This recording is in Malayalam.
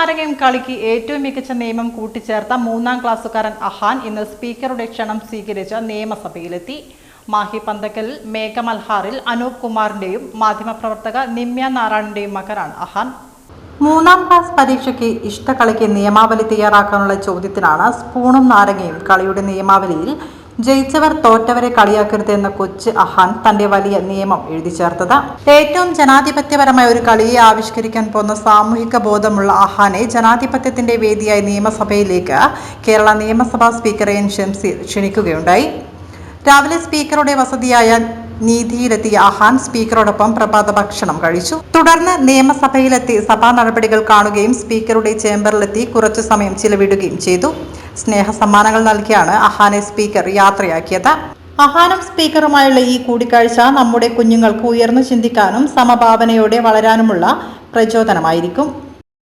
നാരങ്ങയും കളിക്ക് ഏറ്റവും മികച്ച നിയമം കൂട്ടിച്ചേർത്ത മൂന്നാം ക്ലാസ്സുകാരൻ അഹാൻ ഇന്ന് സ്പീക്കറുടെ ക്ഷണം സ്വീകരിച്ച് നിയമസഭയിലെത്തി. മാഹി പന്തക്കൽ മേഘമൽഹാറിൽ അനൂപ് കുമാറിന്റെയും മാധ്യമപ്രവർത്തക നിമ്യ നാരായണന്റെയും മകനാണ് അഹാൻ. മൂന്നാം ക്ലാസ് പരീക്ഷയ്ക്ക് ഇഷ്ടകളിക്ക് നിയമാവലി തയ്യാറാക്കാനുള്ള ചോദ്യത്തിനാണ് സ്പൂണും നാരങ്ങയും കളിയുടെ നിയമാവലിയിൽ ജയിച്ചവർ തോറ്റവരെ കളിയാക്കരുത് എന്ന കൊച്ച് അഹാൻ തന്റെ വലിയ നിയമം എഴുതി ചേർത്തത്. ഏറ്റവും ജനാധിപത്യപരമായ ഒരു കളിയെ ആവിഷ്കരിക്കാൻ പോകുന്ന സാമൂഹിക ബോധമുള്ള അഹാനെ ജനാധിപത്യത്തിന്റെ വേദിയായി നിയമസഭയിലേക്ക് കേരള നിയമസഭാ സ്പീക്കർ എൻ ഷംസീർ ക്ഷണിക്കുകയുണ്ടായി. രാവിലെ സ്പീക്കറുടെ വസതിയായ നീതിയിലെത്തിയ അഹാൻ സ്പീക്കറോടൊപ്പം പ്രഭാത ഭക്ഷണം കഴിച്ചു. തുടർന്ന് നിയമസഭയിലെത്തി സഭാ നടപടികൾ കാണുകയും സ്പീക്കറുടെ ചേംബറിലെത്തി കുറച്ചു സമയം ചിലവിടുകയും ചെയ്തു. സ്നേഹ സമ്മാനങ്ങൾ നൽകിയാണ് അഹാനെ സ്പീക്കർ യാത്രയാക്കിയത്. അഹാനും സ്പീക്കറുമായുള്ള ഈ കൂടിക്കാഴ്ച നമ്മുടെ കുഞ്ഞുങ്ങൾക്ക് ഉയർന്നു ചിന്തിക്കാനും സമഭാവനയോടെ വളരാനുമുള്ള പ്രചോദനമായിരിക്കും.